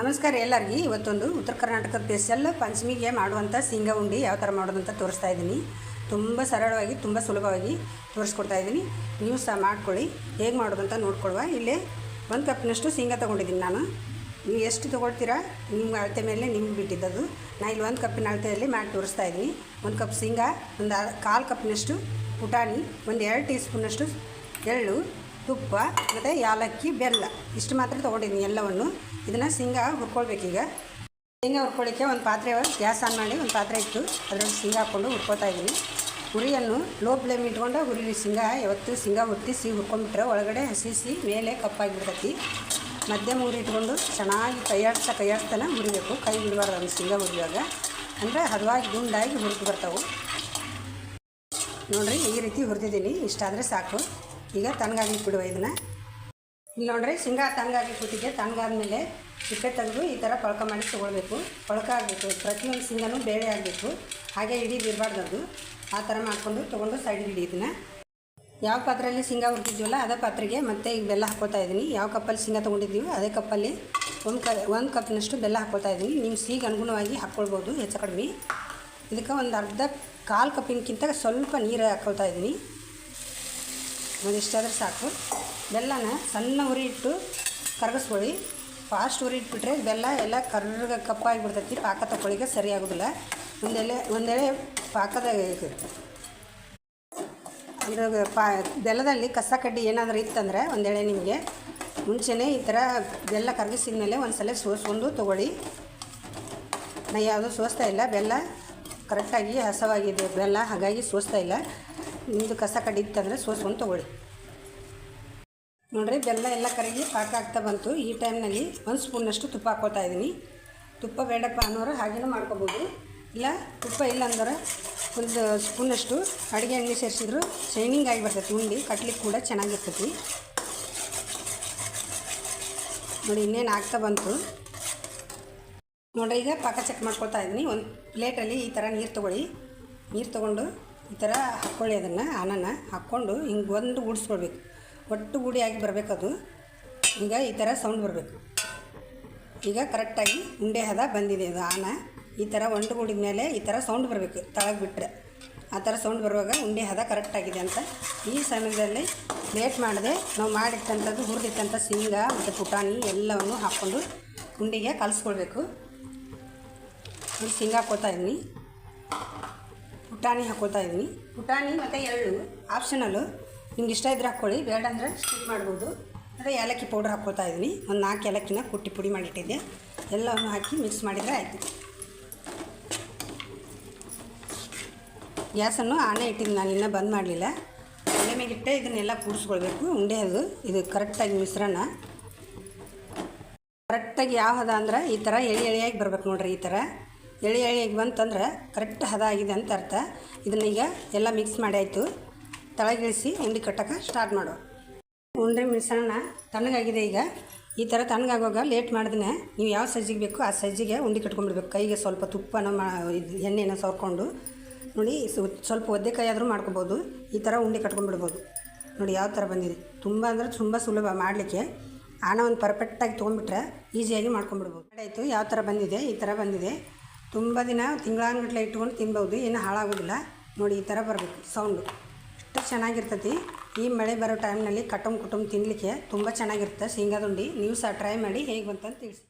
ನಮಸ್ಕಾರ ಎಲ್ಲರಿಗೂ. ಇವತ್ತೊಂದು ಉತ್ತರ ಕರ್ನಾಟಕದ ಸ್ಪೆಷಲ್ ಪಂಚಮಿಗೆ ಮಾಡುವಂಥ ಶೇಂಗಾ ಉಂಡಿ ಯಾವ ಥರ ಮಾಡೋದು ಅಂತ ತೋರಿಸ್ತಾ ಇದ್ದೀನಿ. ತುಂಬ ಸರಳವಾಗಿ, ತುಂಬ ಸುಲಭವಾಗಿ ತೋರಿಸ್ಕೊಡ್ತಾ ಇದ್ದೀನಿ. ನೀವು ಸಹ ಮಾಡ್ಕೊಳ್ಳಿ. ಹೇಗೆ ಮಾಡೋದು ಅಂತ ನೋಡ್ಕೊಳ್ಳುವ. ಇಲ್ಲೇ ಒಂದು ಕಪ್ನಷ್ಟು ಶೇಂಗಾ ತೊಗೊಂಡಿದ್ದೀನಿ ನಾನು. ನೀವು ಎಷ್ಟು ತೊಗೊಳ್ತೀರಾ? ನಿಮ್ಮ ಅಳತೆ ಮೇಲೆ ನಿಮ್ಗೆ ಬಿಟ್ಟಿದ್ದದು ನಾನು ಇಲ್ಲಿ ಒಂದು ಕಪ್ಪಿನ ಅಳತೆಯಲ್ಲಿ ಮಾಡಿ ತೋರಿಸ್ತಾ ಇದ್ದೀನಿ. ಒಂದು ಕಪ್ ಶೇಂಗಾ, ಒಂದು ಕಾಲು ಕಪ್ನಷ್ಟು ಪುಟಾಣಿ, ಒಂದು ಎರಡು ಟೀ ಸ್ಪೂನಷ್ಟು ಎಳ್ಳು ತುಪ್ಪ ಮತ್ತು ಯಾಲಕ್ಕಿ, ಬೆಲ್ಲ. ಇಷ್ಟು ಮಾತ್ರ ತೊಗೊಂಡಿದ್ದೀನಿ ಎಲ್ಲವನ್ನು. ಇದನ್ನು ಶೇಂಗಾ ಹುರ್ಕೊಳ್ಬೇಕೀಗ ಶೇಂಗಾ ಹುರ್ಕೊಳ್ಳಿಕ್ಕೆ ಒಂದು ಪಾತ್ರೆ ಗ್ಯಾಸ್ ಆನ್ ಮಾಡಿ ಒಂದು ಪಾತ್ರೆ ಇಟ್ಟು ಅದರಲ್ಲಿ ಶೇಂಗಾ ಹಾಕ್ಕೊಂಡು ಹುರ್ಕೋತಾ ಇದ್ದೀನಿ. ಉರಿಯನ್ನು ಲೋ ಫ್ಲೇಮ್ ಇಟ್ಕೊಂಡು ಹುರಿ ಶೇಂಗಾ. ಯಾವತ್ತು ಶೇಂಗಾ ಸಿಹಿ ಹುರ್ಕೊಂಡ್ಬಿಟ್ರೆ ಒಳಗಡೆ ಹಸಿಸಿ ಮೇಲೆ ಕಪ್ಪಾಗಿಬಿಡ್ತೈತಿ. ಮಧ್ಯಮ ಉರಿ ಇಟ್ಕೊಂಡು ಚೆನ್ನಾಗಿ ಕೈಯಾಡ್ಸ್ತಾ ಕೈಯಾಡ್ಸ್ತಾನೆ ಹುರಿಬೇಕು. ಕೈ ಬಿಡಬಾರ್ದು ಅದನ್ನು ಶೇಂಗಾ ಹುರಿಯುವಾಗ. ಅಂದರೆ ಹದವಾಗಿ ಗುಂಡಾಗಿ ಹುರಿದು ಬರ್ತಾವೆ. ನೋಡ್ರಿ ಈ ರೀತಿ ಹುರಿದಿದ್ದೀನಿ. ಇಷ್ಟಾದರೆ ಸಾಕು. ಈಗ ತಣ್ಣಗಾಗ್ಲಿಕ್ಕೆ ಬಿಡುವ ಇದನ್ನು ಇಲ್ಲಿ ನೋಡ್ರಿ, ಶೇಂಗಾ ತಣ್ಣಗಾಗಿ ತನಗಾದ ತಣ್ಣಗಾದ್ಮೇಲೆ ಸಿಪ್ಪೆ ತೆಗೆದು ಈ ಥರ ಪಳಕ ಮಾಡಿ ತೊಗೊಳ್ಬೇಕು. ಪೊಳಕ ಆಗಬೇಕು, ಪ್ರತಿಯೊಂದು ಶೇಂಗಾನು ಬೇಳೆ ಆಗಬೇಕು. ಹಾಗೆ ಇಡೀ ಇರಬಾರ್ದು ಅದು. ಆ ಥರ ಮಾಡಿಕೊಂಡು ತೊಗೊಂಡು ಸೈಡಿಗೆ ಇಡಿ ಇದನ್ನು. ಯಾವ ಪಾತ್ರೆಯಲ್ಲಿ ಶೇಂಗಾ ಹುರಿದಿದ್ವಲ್ಲ, ಅದೇ ಪಾತ್ರೆಗೆ ಮತ್ತೆ ಈಗ ಬೆಲ್ಲ ಹಾಕೋತಾ ಇದ್ದೀನಿ ಯಾವ ಕಪ್ಪಲ್ಲಿ ಶೇಂಗಾ ತೊಗೊಂಡಿದ್ದೀವಿ ಅದೇ ಕಪ್ಪಲ್ಲಿ ಒಂದು ಕ, ಒಂದು ಕಪ್ನಷ್ಟು ಬೆಲ್ಲ ಹಾಕೋತಾ ಇದ್ದೀನಿ ನಿಮ್ಮ ಸಿಹಿಗೆ ಅನುಗುಣವಾಗಿ ಹಾಕ್ಕೊಳ್ಬೋದು, ಹೆಚ್ಚು ಕಡಿಮೆ. ಇದಕ್ಕೆ ಒಂದು ಅರ್ಧ ಕಾಲು ಕಪ್ಪಿನಕ್ಕಿಂತ ಸ್ವಲ್ಪ ನೀರು ಹಾಕ್ಕೊಳ್ತಾ ಇದ್ದೀನಿ ಒಂದಿಷ್ಟಾದ್ರೆ ಸಾಕು. ಬೆಲ್ಲನ ಸಣ್ಣ ಉರಿ ಇಟ್ಟು ಕರಗಿಸ್ಕೊಳ್ಳಿ. ಫಾಸ್ಟ್ ಉರಿ ಇಟ್ಬಿಟ್ರೆ ಬೆಲ್ಲ ಎಲ್ಲ ಕರ್ರಗ ಕಪ್ಪಾಗಿಬಿಡ್ತೈತಿ ಪಾಕ ತಗೊಳ್ಳಿಗೆ ಸರಿ ಆಗೋದಿಲ್ಲ. ಒಂದೆಲೆ ಒಂದೆಳೆ ಪಾಕದ ಇದ್ರಾಗ ಪಾ, ಬೆಲ್ಲದಲ್ಲಿ ಕಸ ಕಡ್ಡಿ ಏನಾದರೂ ಇತ್ತಂದರೆ ಒಂದೆಳೆ ನಿಮಗೆ. ಮುಂಚೆನೇ ಈ ಥರ ಬೆಲ್ಲ ಕರಗಿಸಿದ ಮೇಲೆ ಒಂದು ಸಲ ಸೋಸ್ಕೊಂಡು ತೊಗೊಳ್ಳಿ. ನಾ ಯಾವುದೂ ಸೋಸ್ತಾ ಇಲ್ಲ. ಬೆಲ್ಲ ಕರೆಕ್ಟಾಗಿ ಹಸವಾಗಿದೆ. ಬೆಲ್ಲ ಹಾಗಾಗಿ ಸೋಸ್ತಾ ಇಲ್ಲ. ನಿಮ್ಮದು ಕಸ ಕಡ್ಡಿ ಇತ್ತಂದರೆ ಸೋಸ್ಕೊಂಡು ತೊಗೊಳ್ಳಿ. ನೋಡಿರಿ, ಬೆಲ್ಲ ಎಲ್ಲ ಕರಗಿ ಪಾಕ ಆಗ್ತಾ ಬಂತು. ಈ ಟೈಮ್ನಲ್ಲಿ ಒಂದು ಸ್ಪೂನಷ್ಟು ತುಪ್ಪ ಹಾಕೋತಾ ಇದ್ದೀನಿ ತುಪ್ಪ ಬೇಡಪ್ಪ ಅನ್ನೋರು ಹಾಗೇನೂ ಮಾಡ್ಕೋಬೋದು. ಇಲ್ಲ, ತುಪ್ಪ ಇಲ್ಲ ಅಂದ್ರೆ ಒಂದು ಸ್ಪೂನಷ್ಟು ಅಡುಗೆ ಎಣ್ಣೆ ಸೇರಿಸಿದ್ರು ಶೈನಿಂಗ್ ಆಗಿ ಬರ್ತೈತಿ ಉಂಡೆ, ಕಟ್ಲಿಕ್ಕೆ ಕೂಡ ಚೆನ್ನಾಗಿರ್ತೈತಿ. ನೋಡಿ, ಇನ್ನೇನು ಆಗ್ತಾ ಬಂತು. ನೋಡಿರಿ, ಈಗ ಪಾಕ ಚೆಕ್ ಮಾಡ್ಕೊಳ್ತಾ ಇದ್ದೀನಿ ಒಂದು ಪ್ಲೇಟಲ್ಲಿ ಈ ಥರ ನೀರು ತೊಗೊಳ್ಳಿ. ನೀರು ತೊಗೊಂಡು ಈ ಥರ ಹಾಕ್ಕೊಳ್ಳಿ ಅದನ್ನು ಆನನ ಹಾಕ್ಕೊಂಡು ಹಿಂಗೆ ಒಂದು ಗುಡಿಸ್ಕೊಳ್ಬೇಕು ಒಟ್ಟು ಗೂಡಿಯಾಗಿ ಅದು ಈಗ ಈ ಥರ ಸೌಂಡ್ ಬರಬೇಕು. ಈಗ ಕರೆಕ್ಟಾಗಿ ಉಂಡೆ ಹದ ಬಂದಿದೆ ಅದು ಆನ. ಈ ಥರ ಒಂಟು ಗುಡಿದ ಮೇಲೆ ಈ ಥರ ಸೌಂಡ್ ಬರಬೇಕು, ತಳಗೆ ಬಿಟ್ಟರೆ ಆ ಥರ ಸೌಂಡ್ ಬರುವಾಗ ಉಂಡೆ ಹದ ಕರೆಕ್ಟಾಗಿದೆ ಅಂತ. ಈ ಸಮಯದಲ್ಲಿ ಲೇಟ್ ಮಾಡದೆ ನಾವು ಮಾಡಿಟ್ಟಂಥದ್ದು ಹುರಿದಿಟ್ಟಂಥ ಶೇಂಗಾ ಮತ್ತು ಪುಟಾಣಿ ಎಲ್ಲವನ್ನು ಹಾಕ್ಕೊಂಡು ಉಂಡೆಗೆ ಕಲಿಸ್ಕೊಳ್ಬೇಕು ಶೇಂಗಾ ಹಾಕೋತಾ ಇದ್ದೀನಿ ಪುಟಾಣಿ ಹಾಕ್ಕೊಳ್ತಾ ಇದ್ದೀನಿ ಪುಟಾಣಿ ಮತ್ತು ಎಳ್ಳು ಆಪ್ಷನಲ್ಲು ನಿಮ್ಗೆ ಇಷ್ಟ ಇದ್ರೆ ಹಾಕ್ಕೊಳ್ಳಿ ಬೇಡ ಅಂದರೆ ಸ್ಕಿಪ್ ಮಾಡ್ಬೋದು. ಅಂದರೆ ಏಲಕ್ಕಿ ಪೌಡ್ರ್ ಹಾಕ್ಕೊಳ್ತಾ ಇದ್ದೀನಿ ಒಂದು ನಾಲ್ಕು ಏಲಕ್ಕಿನ ಕುಟ್ಟಿ ಪುಡಿ ಮಾಡಿಟ್ಟಿದ್ದೆ. ಎಲ್ಲವನ್ನು ಹಾಕಿ ಮಿಕ್ಸ್ ಮಾಡಿದರೆ ಆಯಿತು. ಗ್ಯಾಸನ್ನು ಆನೆ ಇಟ್ಟಿದ್ದು ನಾನು ಇನ್ನೂ ಬಂದ್ ಮಾಡಲಿಲ್ಲ. ಒಲೆ ಮೇಗಿಟ್ಟೆ ಇದನ್ನೆಲ್ಲ ಕೂಡಿಸ್ಕೊಳ್ಬೇಕು. ಉಂಡೆ ಅದು. ಇದು ಕರೆಕ್ಟಾಗಿ ಮಿಶ್ರಣ. ಕರೆಕ್ಟಾಗಿ ಯಾವ ಹದ ಅಂದ್ರೆ ಈ ಥರ ಎಳೆ ಎಳೆಯಾಗಿ ಬರ್ಬೇಕು ನೋಡ್ರಿ ಈ ಥರ ಎಳೆ ಎಳೆಯಾಗಿ ಬಂತಂದ್ರೆ ಕರೆಕ್ಟ್ ಹದ ಆಗಿದೆ ಅಂತ ಅರ್ಥ. ಇದನ್ನ ಈಗ ಎಲ್ಲ ಮಿಕ್ಸ್ ಮಾಡಿ ಆಯಿತು. ತಳಗಿಳಿಸಿ ಉಂಡೆ ಕಟ್ಟಕ್ಕೆ ಸ್ಟಾರ್ಟ್ ಮಾಡು. ಉಂಡೆ ಮಿಶ್ರಣ ತಣ್ಣಗಾಗಿದೆ ಈಗ. ಈ ಥರ ತಣ್ಣಗಾಗುವಾಗ ಲೇಟ್ ಮಾಡಿದ್ರೆ ನೀವು ಯಾವ ಸಜ್ಜಿಗೆ ಬೇಕು ಆ ಸಜ್ಜಿಗೆ ಉಂಡೆ ಕಟ್ಕೊಂಡ್ಬಿಡ್ಬೇಕು. ಕೈಗೆ ಸ್ವಲ್ಪ ತುಪ್ಪನ ಮಾ ಎಣ್ಣೆನ ಸವರ್ಕೊಂಡು ನೋಡಿ ಸ್ವಲ್ಪ ಸ್ವಲ್ಪ ಒದ್ದೆಕಾಯಿ ಆದರೂ ಮಾಡ್ಕೊಬೋದು. ಈ ಥರ ಉಂಡೆ ಕಟ್ಕೊಂಡ್ಬಿಡ್ಬೋದು. ನೋಡಿ ಯಾವ ಥರ ಬಂದಿದೆ. ತುಂಬ ಅಂದರೆ ತುಂಬ ಸುಲಭ ಮಾಡಲಿಕ್ಕೆ. ಆನ ಒಂದು ಪರ್ಫೆಕ್ಟಾಗಿ ತೊಗೊಂಡ್ಬಿಟ್ರೆ ಈಸಿಯಾಗಿ ಮಾಡ್ಕೊಂಡ್ಬಿಡ್ಬೋದು. ಆಯಿತು, ಯಾವ ಥರ ಬಂದಿದೆ? ಈ ಥರ ಬಂದಿದೆ. ತುಂಬ ದಿನ ತಿಂಗಳಾನ್ಗಟ್ಲೆ ಇಟ್ಕೊಂಡು ತಿನ್ಬೋದು, ಏನು ಹಾಳಾಗೋದಿಲ್ಲ. ನೋಡಿ, ಈ ಥರ ಬರಬೇಕು ಸೌಂಡು ಅಷ್ಟು ಚೆನ್ನಾಗಿರ್ತೈತಿ. ಈ ಮಳೆ ಬರೋ ಟೈಮ್ನಲ್ಲಿ ಕಟುಂಬ ಕುಟುಂಬ ತಿನ್ನಲಿಕ್ಕೆ ತುಂಬ ಚೆನ್ನಾಗಿರುತ್ತೆ ಶೇಂಗಾದುಂಡಿ. ನೀವು ಸಹ ಟ್ರೈ ಮಾಡಿ, ಹೇಗೆ ಬಂತಂತ ತಿಳಿಸಿ.